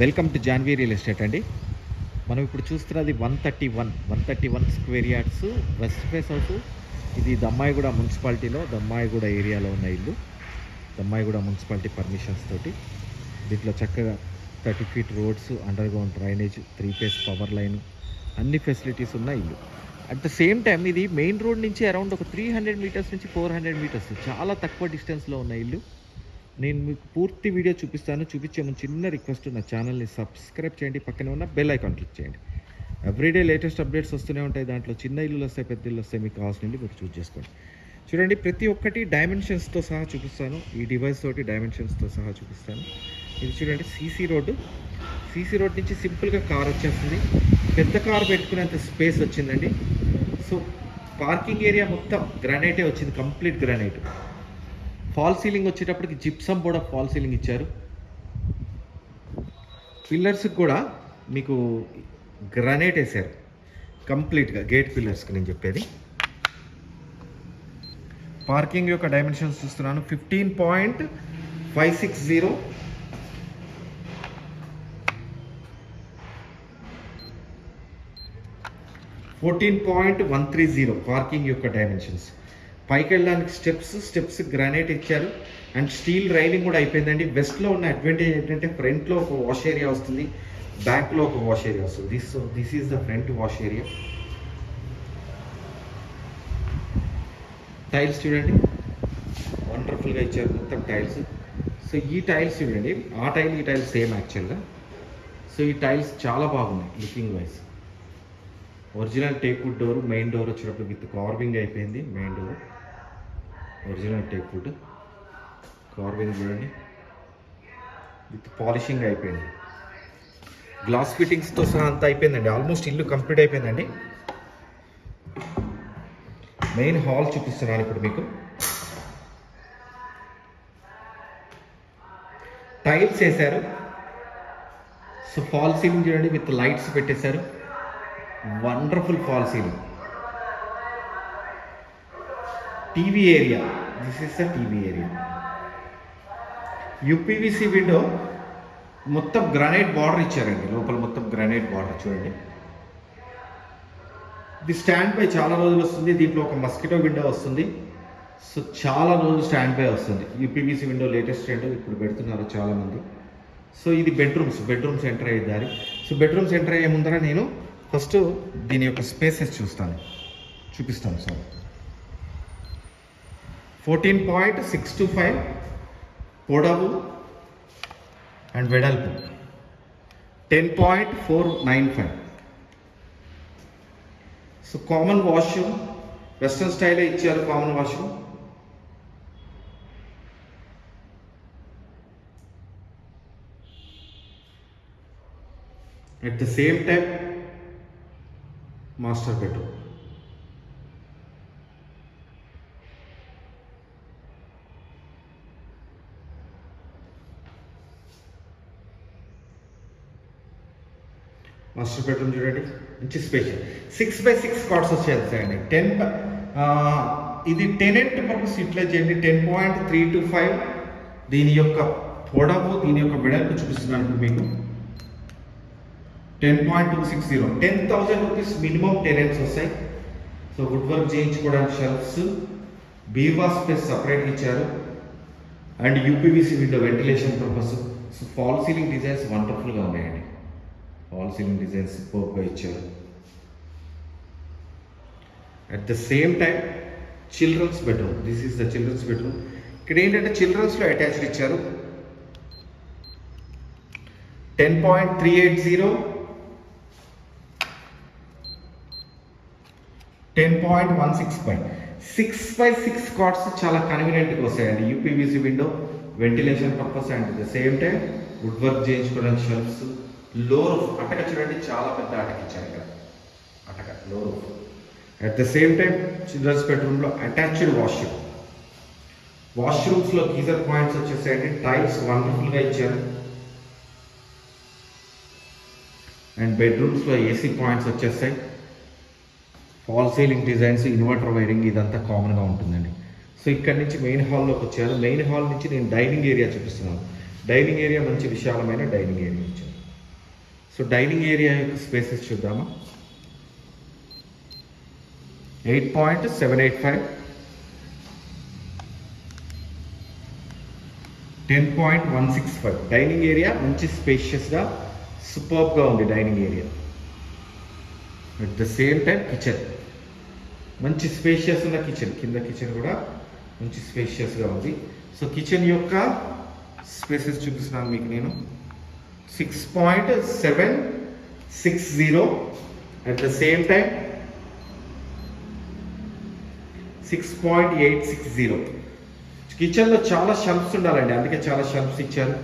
Welcome to Janvi real estate అండి. మనం ఇప్పుడు చూస్తున్నది one thirty one one thirty one square yards west face house. ఇది దమ్మాయిగూడ మున్సిపాలిటీలో దమ్మాయిగూడ ఏరియాలో ఉన్న ఇల్లు. దమ్మాయిగూడ మున్సిపాలిటీ పర్మిషన్స్ తోటి. దీంట్లో చక్కగా thirty feet roads under ground drainage three phase power line అన్ని ఫెసిలిటీస్ ఉన్న ఇల్లు. అట్ ద సేమ్ టైం ఇది మెయిన్ రోడ్ నుంచి అరౌండ్ ఒక త్రీ హండ్రెడ్ మీటర్స్ నుంచి ఫోర్ హండ్రెడ్ మీటర్స్ చాలా తక్కువ డిస్టెన్స్లో ఉన్న ఇల్లు. నేను మీకు పూర్తి వీడియో చూపిస్తాను. చూపించే ముందు చిన్న రిక్వెస్ట్ నా ఛానల్ని సబ్స్క్రైబ్ చేయండి. పక్కనే ఉన్న బెల్ ఐకాన్ క్లిక్ చేయండి. ఎవ్రీడే లేటెస్ట్ అప్డేట్స్ వస్తూనే ఉంటాయి. దాంట్లో చిన్న ఇల్లులు వస్తాయి పెద్ద ఇల్లు వస్తాయి. మీకు కావాల్సిన మీరు చూస్ చేసుకోండి. చూడండి ప్రతి ఒక్కటి డైమెన్షన్స్తో సహా చూపిస్తాను. ఈ డివైస్ తోటి డైమెన్షన్స్తో సహా చూపిస్తాను. ఇది చూడండి సీసీ రోడ్డు. సీసీ రోడ్ నుంచి సింపుల్గా కార్ వచ్చేస్తుంది. పెద్ద కార్ పెట్టుకునేంత స్పేస్ వచ్చిందండి. సో పార్కింగ్ ఏరియా మొత్తం గ్రానైటే వచ్చింది. Complete granite. ఫాల్ సీలింగ్ వచ్చేటప్పటికి జిప్సమ్ కూడా ఫాల్ సీలింగ్ ఇచ్చారు. పిల్లర్స్కి కూడా మీకు గ్రనేట్ వేసారు కంప్లీట్గా గేట్ పిల్లర్స్కి నేను చెప్పేది. పార్కింగ్ యొక్క డైమెన్షన్స్ చూస్తున్నాను. Fifteen point five six zero. Fourteen point one three zero parking యొక్క డైమెన్షన్స్. పైకి వెళ్ళడానికి స్టెప్స్ స్టెప్స్ గ్రానైట్ ఇచ్చారు. అండ్ స్టీల్ రైలింగ్ కూడా అయిపోయిందండి. వెస్ట్లో ఉన్న అడ్వాంటేజ్ ఏంటంటే ఫ్రంట్లో ఒక వాష్ ఏరియా వస్తుంది బ్యాక్లో ఒక వాష్ ఏరియా వస్తుంది. This this is the front wash area tiles చూడండి. వండర్ఫుల్గా ఇచ్చారు మొత్తం టైల్స్ సో ఈ టైల్స్ చూడండి. ఆ టైల్ ఈ టైల్స్ సేమ్ యాక్చువల్గా సో ఈ టైల్స్ చాలా బాగున్నాయి looking wise original teakwood door main door వచ్చినప్పుడు విత్ కార్వింగ్ అయిపోయింది main door original teakwood carving చూడండి. విత్ పాలిషింగ్ అయిపోయింది. గ్లాస్ ఫిట్టింగ్స్తో సహా అంతా అయిపోయిందండి. ఆల్మోస్ట్ ఇల్లు కంప్లీట్ అయిపోయిందండి. మెయిన్ హాల్ చూపిస్తున్నాను ఇప్పుడు మీకు. టైల్స్ వేశారు. సో ఫాల్ సీలింగ్ చూడండి విత్ లైట్స్ పెట్టేశారు. Wonderful fall ceiling. TV area this is the TV area UPVC window మొత్తం గ్రానైట్ బార్డర్ ఇచ్చారండి. లోపల మొత్తం గ్రానైట్ బార్డర్ చూడండి. ఇది స్టాండ్ పై చాలా రోజులు వస్తుంది. దీంట్లో ఒక మస్కిటో విండో వస్తుంది. సో చాలా రోజులు స్టాండ్ పై వస్తుంది యూపీవీసీ విండో లేటెస్ట్ ఏంటో ఇప్పుడు పెడుతున్నారు చాలామంది. సో ఇది బెడ్రూమ్స్ బెడ్రూమ్స్ ఎంటర్ అయ్యే దారి. సో బెడ్రూమ్స్ ఎంటర్ అయ్యే ముందర నేను ఫస్ట్ దీని యొక్క స్పేసెస్ చూస్తాను. చూపిస్తాను sir. Fourteen point six two five పొడవు అండ్ వెడల్పు ten point four nine five. So common washroom western స్టైలే ఇచ్చారు common washroom. At the same time master bedroom master bedroom చూడండి మంచి special six by six cards వచ్చేస్తాయండి ten ఇది tenant purpose utilise చేయండి. Ten point three two five దీని యొక్క పొడవు దీని యొక్క వెడల్పు చూపిస్తున్నాను మీకు. Ten point two six zero ten thousand rupees minimum tenants వస్తాయి. సో వుడ్ వర్క్ చేయించుకోవడానికి షెల్ఫ్స్ బీవా స్పేస్ సపరేట్ ఇచ్చారు. And UPVC window ventilation purpose so fall ceiling designs వండర్ఫుల్గా ఉన్నాయండి. వాల్ సీలింగ్ డిజైన్స్ సూపర్గా ఇచ్చారు at the same time children's bedroom this is the children's bedroom ఇక్కడ ఏంటంటే చిల్డ్రన్స్లో అటాచ్డ్ ఇచ్చారు. Ten point three eight zero ten point one six point six by six cards చాలా కన్వీనియంట్గా వస్తాయండి. UPVC window ventilation purpose and the same time wood work చేయించుకోవడానికి shelves low roof అటక చూడండి చాలా పెద్ద అటక ఇచ్చారు ఇక్కడ. అటక లో at the same time children's బెడ్రూమ్లో అటాచ్డ్ వాష్రూమ్ వాష్రూమ్స్లో గీజర్ పాయింట్స్ వచ్చేసేయండి టైల్స్ వండర్ఫుల్గా ఇచ్చారు. అండ్ బెడ్రూమ్స్లో ఏసీ పాయింట్స్ వచ్చేస్తాయి. Fall ceiling designs inverter wiring ఇదంతా కామన్గా ఉంటుందండి. సో ఇక్కడ నుంచి మెయిన్ హాల్లోకి వచ్చారు మెయిన్ హాల్ నుంచి నేను డైనింగ్ ఏరియా చూపిస్తున్నాను. డైనింగ్ ఏరియా మంచి విశాలమైన డైనింగ్ ఏరియా ఇచ్చాను సో డైనింగ్ ఏరియా యొక్క స్పేసెస్ చూద్దామా? Eight point seven eight five ten point one six five dining area మంచి స్పేషియస్గా సూపర్గా ఉంది dining area at the same time kitchen మంచి స్పేషియస్ ఉన్న కిచెన్ కింద కిచెన్ కూడా మంచి స్పేషియస్గా ఉంది. సో కిచెన్ యొక్క స్పేసెస్ చూపిస్తున్నాను మీకు నేను. Six point seven six zero at the same time six point eight six zero కిచెన్లో చాలా షెల్ఫ్స్ ఉండాలండి అందుకే చాలా షెల్ఫ్స్ ఇచ్చారు.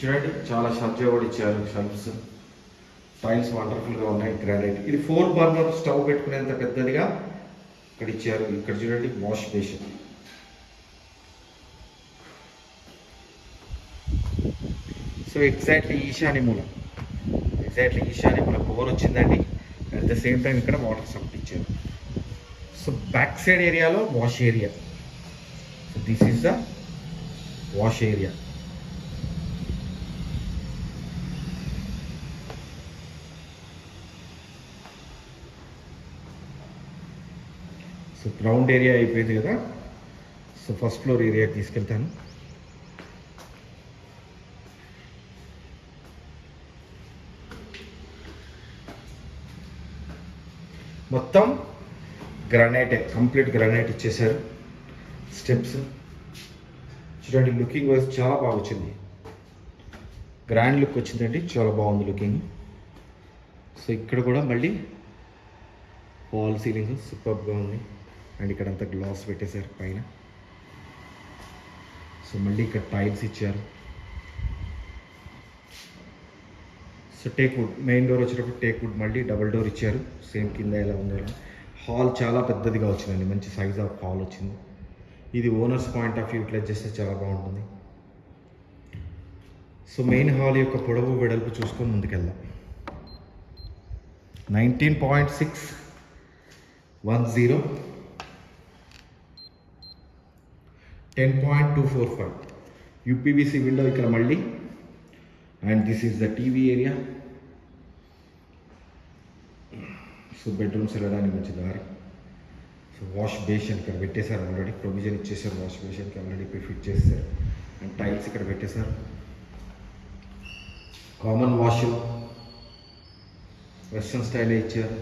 చూడండి చాలా షెల్ఫ్స్ కూడా ఇచ్చారు షెల్ఫ్స్ టైల్స్ వండర్ఫుల్గా ఉన్నాయి గ్రానైట్ ఇది ఫోర్ బర్నర్ స్టవ్ పెట్టుకునేంత పెద్దదిగా ఇక్కడ ఇచ్చారు. ఇక్కడ చూడండి వాష్ బేసిన్ సో ఎగ్జాక్ట్లీ ఈశాన్య మూలం. ఎగ్జాక్ట్లీ ఈశాన్య మూలం. బోర్ వచ్చిందండి. అట్ ద సేమ్ టైం ఇక్కడ వాటర్ సంపించారు సో బ్యాక్ సైడ్ ఏరియాలో wash area so this is the wash area so ground area అయిపోయింది కదా. సో ఫస్ట్ ఫ్లోర్ ఏరియాకి తీసుకెళ్తాను. మొత్తం గ్రానైట్ కంప్లీట్ గ్రానైట్ ఇచ్చేసారు స్టెప్స్. చూడండి లుకింగ్ వైజ్ చాలా బాగా వచ్చింది. గ్రాండ్ లుక్ వచ్చిందండి చాలా బాగుంది లుకింగ్. సో ఇక్కడ కూడా మళ్ళీ వాల్ సీలింగ్ సూపర్గా ఉంది. అండ్ ఇక్కడ అంతా గ్లాస్ పెట్టేశారు పైన. సో మళ్ళీ ఇక్కడ టైల్స్ ఇచ్చారు. So teak wood main door వచ్చేటప్పుడు టేక్ వుడ్ మళ్ళీ డబుల్ డోర్ ఇచ్చారు. సేమ్ కింద ఎలా ఉందో హాల్ చాలా పెద్దదిగా వచ్చిందండి. మంచి సైజ్ ఆఫ్ హాల్ వచ్చింది. ఇది ఓనర్స్ పాయింట్ ఆఫ్ యూటిలైజ్ చేస్తే చాలా బాగుంటుంది. సో మెయిన్ హాల్ యొక్క పొడవు వెడల్పు చూసుకొని ముందుకెళ్దాం. Nineteen point six one zero ten point two four five UPVC window ఇక్కడ మళ్ళీ and this is the TV area so bedrooms వెళ్ళడానికి మంచి దారి సో వాష్ బేషన్ ఇక్కడ పెట్టేశారు ఆల్రెడీ ప్రొవిజన్ ఇచ్చేసారు వాష్ బేషన్కి ఆల్రెడీ ఫిట్ చేస్తారు అండ్ టైల్స్ ఇక్కడ పెట్టేశారు కామన్ వాష్ వెస్ట్రన్ స్టైలే ఇచ్చారు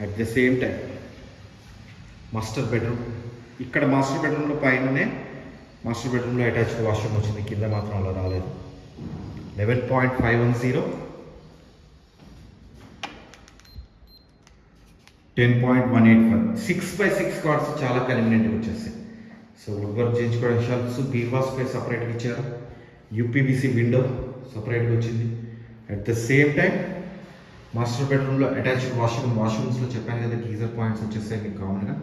at the same time master bedroom ఇక్కడ మాస్టర్ బెడ్రూమ్లో పైననే మాస్టర్ బెడ్రూమ్లో అటాచ్డ్ వాష్రూమ్ వచ్చింది కింద మాత్రం అలా రాలేదు eleven point five one zero ten point one eight five six by six cards చాలా కన్వీనియంట్గా వచ్చేస్తాయి. సో వుడ్ వర్క్ చేయించుకోవడం షెల్ఫ్స్ బీర్వా స్పేస్ సపరేట్గా ఇచ్చారు. యూపీబీసీ విండో సపరేట్గా వచ్చింది. At the same time master బెడ్రూమ్లో అటాచ్డ్ వాష్రూమ్ వాష్రూమ్స్లో చెప్పాను కదా గీజర్ పాయింట్స్ వచ్చేస్తాయి మీకు కామన్గా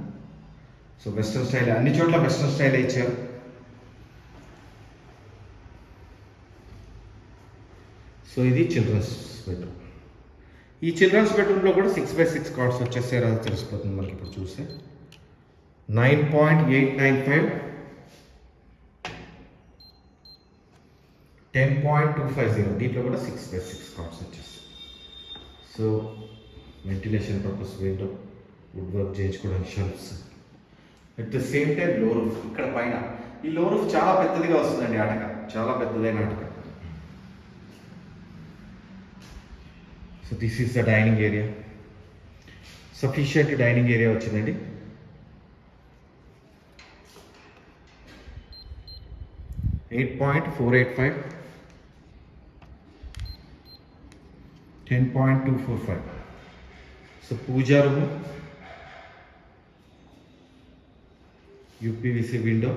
సో వెస్ట్రన్ స్టైల్ అన్ని చోట్ల వెస్ట్రన్ స్టైల్ ఇచ్చారు. సో ఇది చిల్డ్రన్స్ బెడ్రూమ్ ఈ చిల్డ్రన్స్ బెడ్రూమ్లో కూడా సిక్స్ బై సిక్స్ కార్డ్స్ వచ్చేసారు అది తెలిసిపోతుంది మనకి ఇప్పుడు చూస్తే. Nine point eight nine five ten point two five zero దీంట్లో కూడా సిక్స్ బై సిక్స్ కార్డ్స్ వచ్చేస్తాయి so ventilation purpose window wood work చేయించుకోవడానికి shelves at the same time low roof ఇక్కడ పైన. ఈ లో రూఫ్ చాలా పెద్దదిగా వస్తుందండి ఆటగా. చాలా పెద్దదైన అటక so this is the dining area sufficient dining area వచ్చిందండి. Eight point four eight five ten point two four five so puja room. UPVC window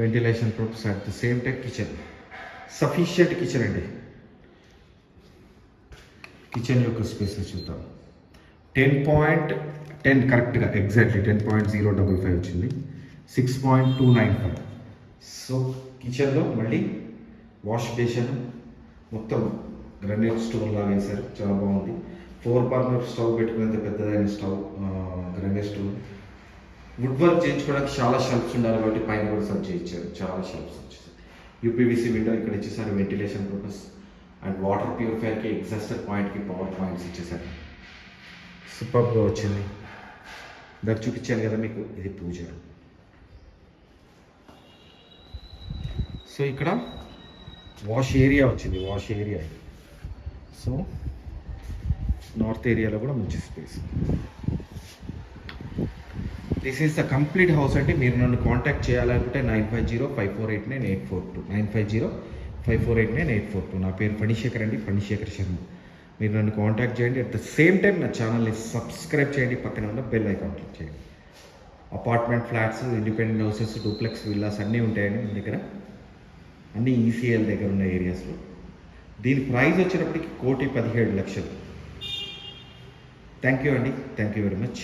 ventilation proofs at the same time kitchen sufficient kitchen అండి. Kitchen యొక్క spaces చూద్దాం. Ten point ten కరెక్ట్గా exactly ten point zero double five వచ్చింది. Six point two nine five so కిచెన్లో మళ్ళీ wash basin మొత్తం granite stone లాగా వేశారు. చాలా బాగుంది. ఫోర్ బర్నర్ స్టవ్ పెట్టుకునేంత పెద్దదైన stove granite stone wood work చేయించుకోవడానికి చాలా షెల్ఫ్స్ ఉండాలి కాబట్టి పైన కూడా సర్చ్ చేయించారు. చాలా షెల్ఫ్స్ వచ్చేసారు యూపీవీసీ విండో ఇక్కడ ఇచ్చేసారు వెంటిలేషన్ పర్పస్ అండ్ వాటర్ ప్యూరిఫైర్కి ఎగ్జాస్టర్ పాయింట్కి పవర్ పాయింట్స్ ఇచ్చేసారు సూపర్గా వచ్చింది ఇందాక చూపించాను కదా మీకు ఇది పూజ సో ఇక్కడ వాష్ ఏరియా వచ్చింది వాష్ ఏరియా ఇది సో నార్త్ ఏరియాలో కూడా మంచి space this is the complete house అంటే మీరు నన్ను కాంటాక్ట్ చేయాలనుకుంటే nine five zero five four eight nine eight four two nine five zero five four eight nine eight four two. నా పేరు ఫణిశేఖర్ అండి ఫణిశేఖర్ శర్మ. మీరు నన్ను కాంటాక్ట్ చేయండి. అట్ ద సేమ్ టైం నా ఛానల్ని సబ్స్క్రైబ్ చేయండి. పక్కన ఉన్న బెల్ ఐకాన్ క్లిక్ చేయండి. Apartment flats independent houses duplex villas అన్నీ ఉంటాయండి మన దగ్గర. అన్నీ ఈసీఎల్ దగ్గర ఉన్న ఏరియాస్లో. దీని ప్రైస్ వచ్చేటప్పటికి కోటి పదిహేడు లక్షలు. థ్యాంక్ యూ అండి. Thank you very much.